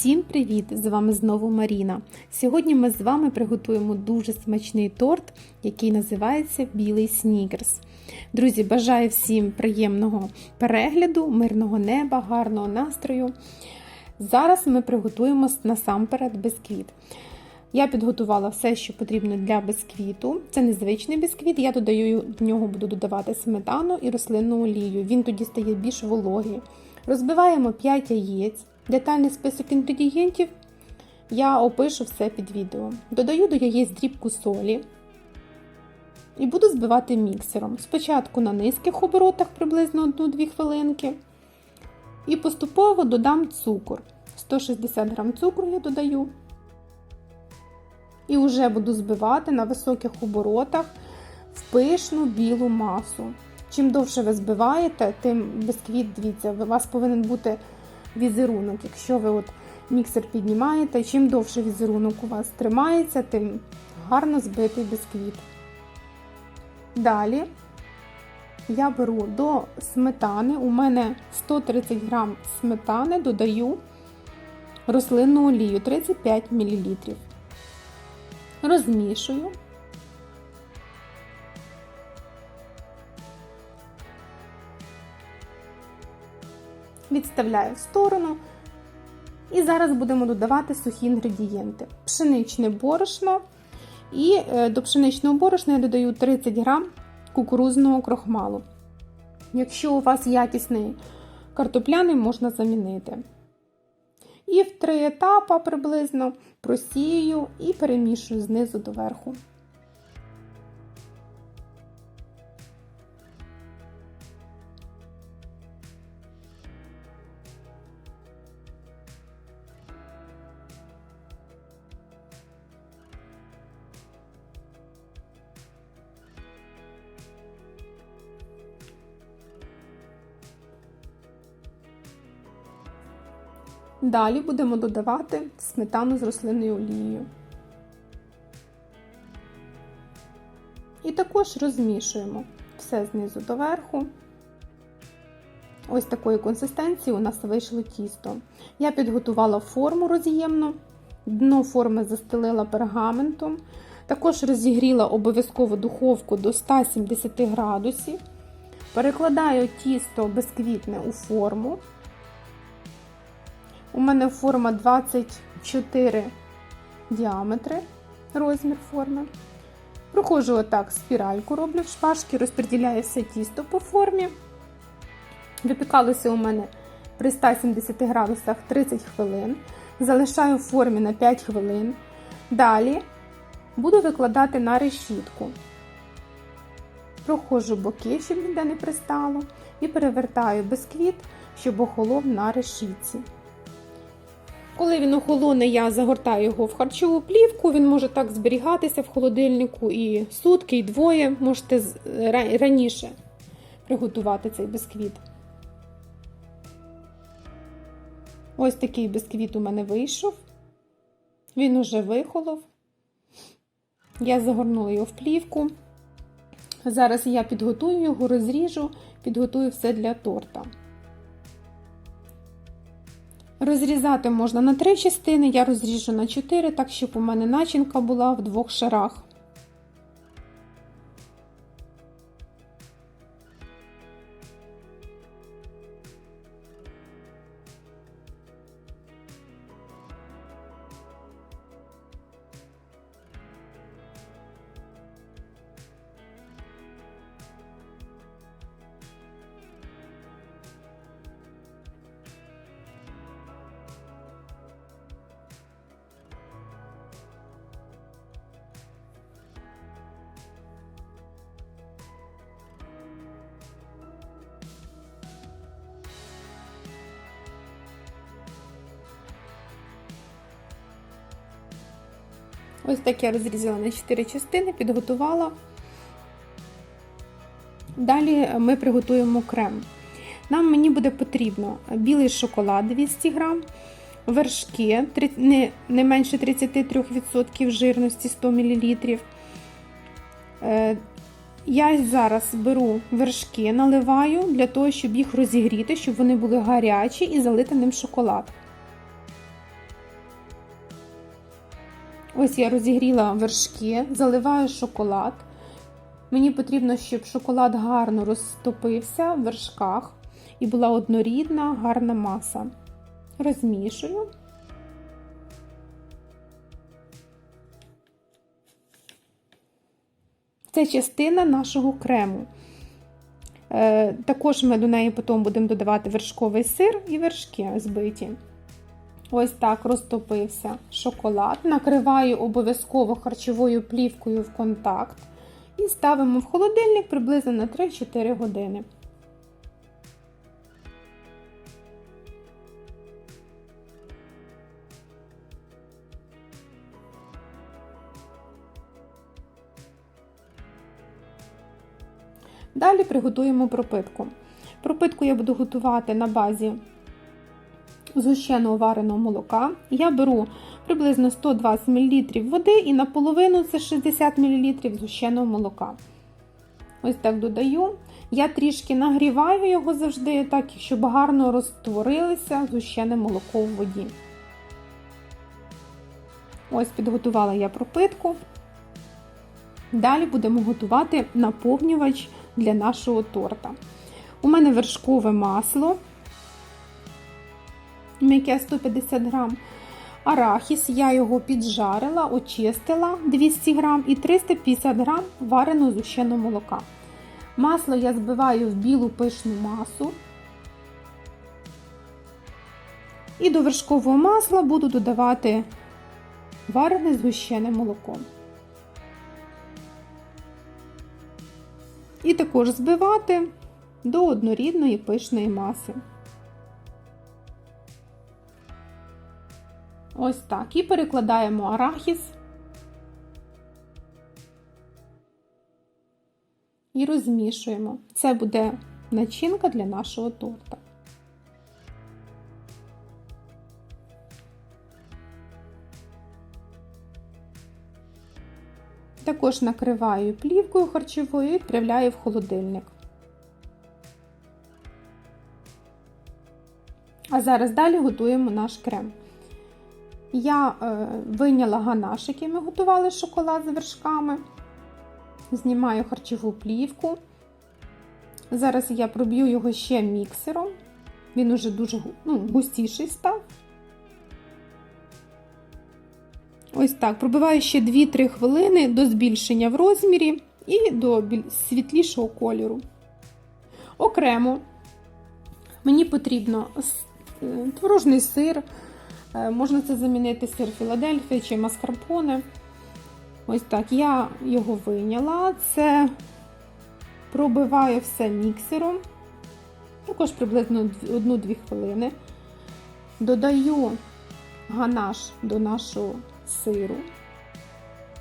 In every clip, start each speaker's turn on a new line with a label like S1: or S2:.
S1: Всім привіт! З вами знову Маріна. Сьогодні ми з вами приготуємо дуже смачний торт, який називається Білий Снікерс. Друзі, бажаю всім приємного перегляду, мирного неба, гарного настрою. Зараз ми приготуємо насамперед бисквіт. Я підготувала все, що потрібно для бисквіту. Це незвичний бисквіт, я додаю в нього буду додавати сметану і рослинну олію. Він тоді стає більш вологий. Розбиваємо 5 яєць. Детальний список інгредієнтів я опишу все під відео. Додаю до яєць дрібку солі і буду збивати міксером. Спочатку на низьких оборотах приблизно 1-2 хвилинки. І поступово додам цукор. 160 г цукру я додаю. І вже буду збивати на високих оборотах в пишну білу масу. Чим довше ви збиваєте, тим бисквіт, дивіться, у вас повинен бути візерунок. Якщо ви от міксер піднімаєте, чим довше візерунок у вас тримається, тим гарно збитий бисквіт. Далі я беру до сметани, у мене 130 г сметани, додаю рослинну олію 35 мл. Розмішую. Відставляю в сторону. І зараз будемо додавати сухі інгредієнти: пшеничне борошно. І до пшеничного борошна я додаю 30 грам кукурузного крохмалу. Якщо у вас якісний картопляний, можна замінити. І в три етапи приблизно просію і перемішую знизу до верху. Далі будемо додавати сметану з рослинною олією. І також розмішуємо все знизу до верху. Ось такої консистенції у нас вийшло тісто. Я підготувала форму роз'ємну, дно форми застелила пергаментом. Також розігріла обов'язково духовку до 170 градусів. Перекладаю тісто безквітне у форму. У мене форма 24 діаметри, розмір форми. Проходжу отак спіральку, роблю в шпажки, розподіляю все тісто по формі. Випікалося у мене при 170 градусах 30 хвилин. Залишаю в формі на 5 хвилин. Далі буду викладати на решітку. Проходжу боки, щоб ніде не пристало, і перевертаю бисквіт, щоб охолов на решітці. Коли він охолоне, я загортаю його в харчову плівку, він може так зберігатися в холодильнику і сутки, і двоє. Можете раніше приготувати цей бисквіт. Ось такий бисквіт у мене вийшов. Він уже вихолов. Я загорнула його в плівку. Зараз я підготую його, розріжу, підготую все для торта. Розрізати можна на три частини, я розріжу на чотири, так щоб у мене начинка була в двох шарах. Ось так я розрізала на 4 частини, підготувала. Далі ми приготуємо крем. Нам мені буде потрібно білий шоколад 200 г, вершки не менше 33% жирності 100 мл. Я зараз беру вершки, наливаю для того, щоб їх розігріти, щоб вони були гарячі і залити ним шоколад. Ось я розігріла вершки, заливаю шоколад. Мені потрібно, щоб шоколад гарно розтопився в вершках і була однорідна, гарна маса. Розмішую. Це частина нашого крему. Е, Також ми до неї потім будемо додавати вершковий сир і вершки збиті. Ось так розтопився шоколад. Накриваю обов'язково харчовою плівкою в контакт і ставимо в холодильник приблизно на 3-4 години. Далі приготуємо пропитку. Пропитку я буду готувати на базі згущеного вареного молока. Я беру приблизно 120 мл води і наполовину це 60 мл згущеного молока. Ось так додаю. Я трішки нагріваю його завжди, так, щоб гарно розтворилося згущене молоко в воді. Ось підготувала я пропитку. Далі будемо готувати наповнювач для нашого торта. У мене вершкове масло, м'яке 150 грам. Арахіс, я його піджарила, очистила 200 грам і 350 грам вареного зущеного молока. Масло я збиваю в білу пишну масу. І до вершкового масла буду додавати варене згущене молоко. І також збивати до однорідної пишної маси. Ось так. І перекладаємо арахіс і розмішуємо. Це буде начинка для нашого торта. Також накриваю плівкою харчовою і відправляю в холодильник. А зараз далі готуємо наш крем. Я е, вийняла ганаш, який ми готували шоколад з вершками. Знімаю харчову плівку. Зараз я проб'ю його ще міксером. Він уже дуже ну, густіший став. Ось так. Пробиваю ще 2-3 хвилини до збільшення в розмірі і до світлішого кольору. Окремо мені потрібно творожний сир. Можна це замінити сир Філадельфія чи маскарпоне. Ось так, я його вийняла. Це пробиваю все міксером, також приблизно 1-2 хвилини. Додаю ганаш до нашого сиру,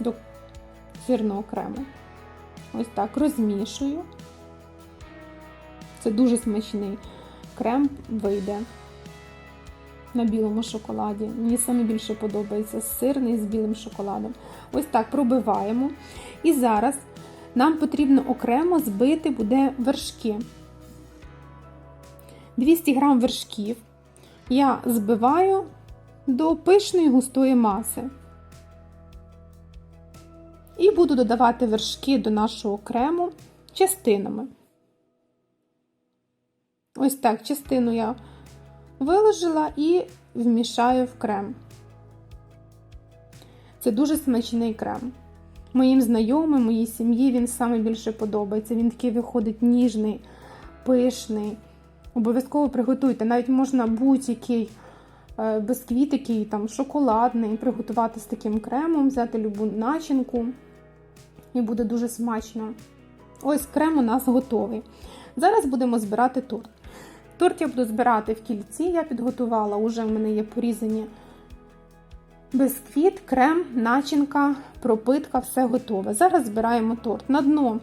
S1: до сирного крему. Ось так розмішую. Це дуже смачний крем вийде на білому шоколаді. Мені саме більше подобається сирний з білим шоколадом. Ось так пробиваємо. І зараз нам потрібно окремо збити буде вершки. 200 грам вершків я збиваю до пишної густої маси. І буду додавати вершки до нашого крему частинами. Ось так, частину я виложила і вмішаю в крем. Це дуже смачний крем. Моїм знайомим, моїй сім'ї він саме більше подобається. Він такий виходить ніжний, пишний. Обов'язково приготуйте. Навіть можна будь-який е, бисквіт, який там шоколадний, приготувати з таким кремом, взяти любу начинку. І буде дуже смачно. Ось крем у нас готовий. Зараз будемо збирати торт. Торт я буду збирати в кільці, я підготувала, уже в мене є порізані бисквіт, крем, начинка, пропитка, все готове. Зараз збираємо торт. На дно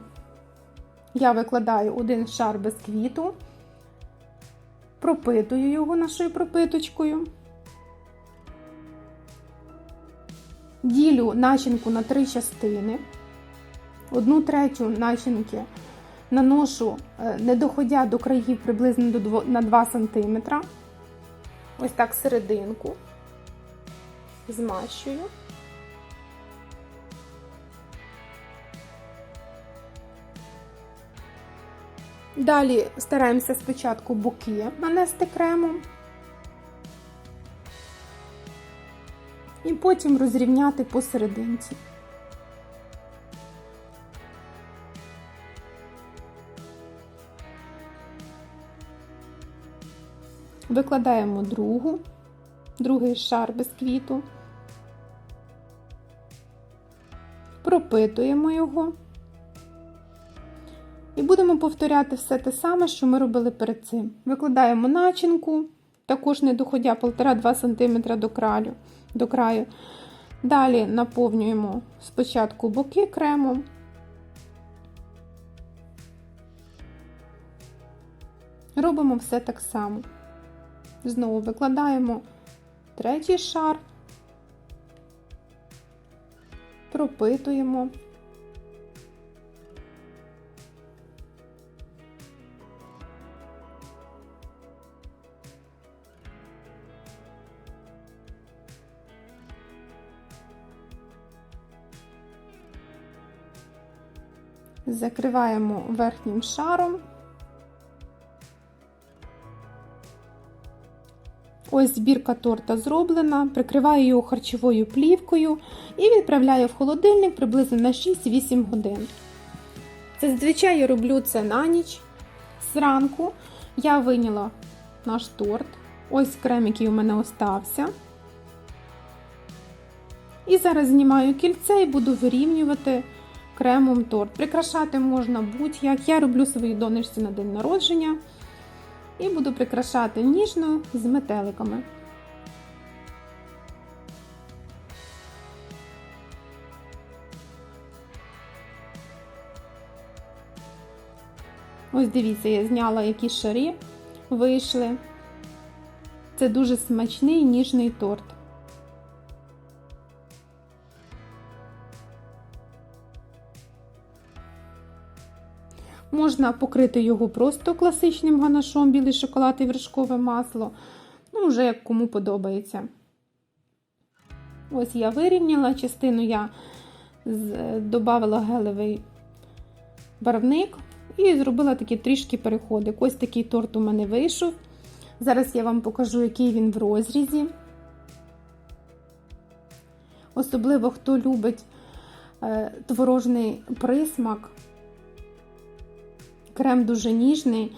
S1: я викладаю один шар бисквіту, пропитую його нашою пропиточкою. Ділю начинку на три частини. Одну третю начинки наношу, е, не доходя до країв приблизно на 2 см. Ось так серединку, змащую. Далі стараємося спочатку боки нанести кремом. І потім розрівняти посерединці. Викладаємо другу, другий шар бисквіту, пропитуємо його. І будемо повторяти все те саме, що ми робили перед цим. Викладаємо начинку, також не доходя 1,5-2 см до краю, до краю. Далі наповнюємо спочатку боки кремом. Робимо все так само. Знову викладаємо третій шар, пропитуємо. Закриваємо верхнім шаром. Ось збірка торта зроблена, прикриваю його харчовою плівкою і відправляю в холодильник приблизно на 6-8 годин. Зазвичай я роблю це на ніч. Зранку я виняла наш торт. Ось крем, який у мене остався. І зараз знімаю кільце і буду вирівнювати кремом торт. Прикрашати можна будь-як. Я роблю свої донечці на день народження. І буду прикрашати ніжно з метеликами. Ось дивіться, я зняла які шарі вийшли. Це дуже смачний ніжний торт. Можна покрити його просто класичним ганашом, білий шоколад і вершкове масло. Ну, вже як кому подобається. Ось я вирівняла, частину я додавала гелевий барвник і зробила такі трішки переходи. Ось такий торт у мене вийшов. Зараз я вам покажу, який він в розрізі. Особливо, хто любить е, творожний присмак. Крем дуже ніжний,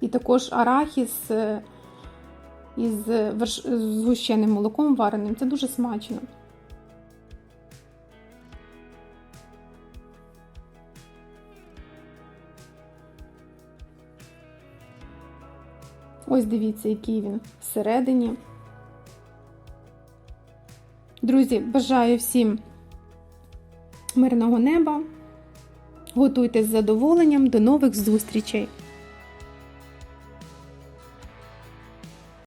S1: і також арахіс е, із згущеним молоком вареним. Це дуже смачно. Ось дивіться, який він всередині. Друзі, бажаю всім мирного неба. Готуйте з задоволенням. До нових зустрічей!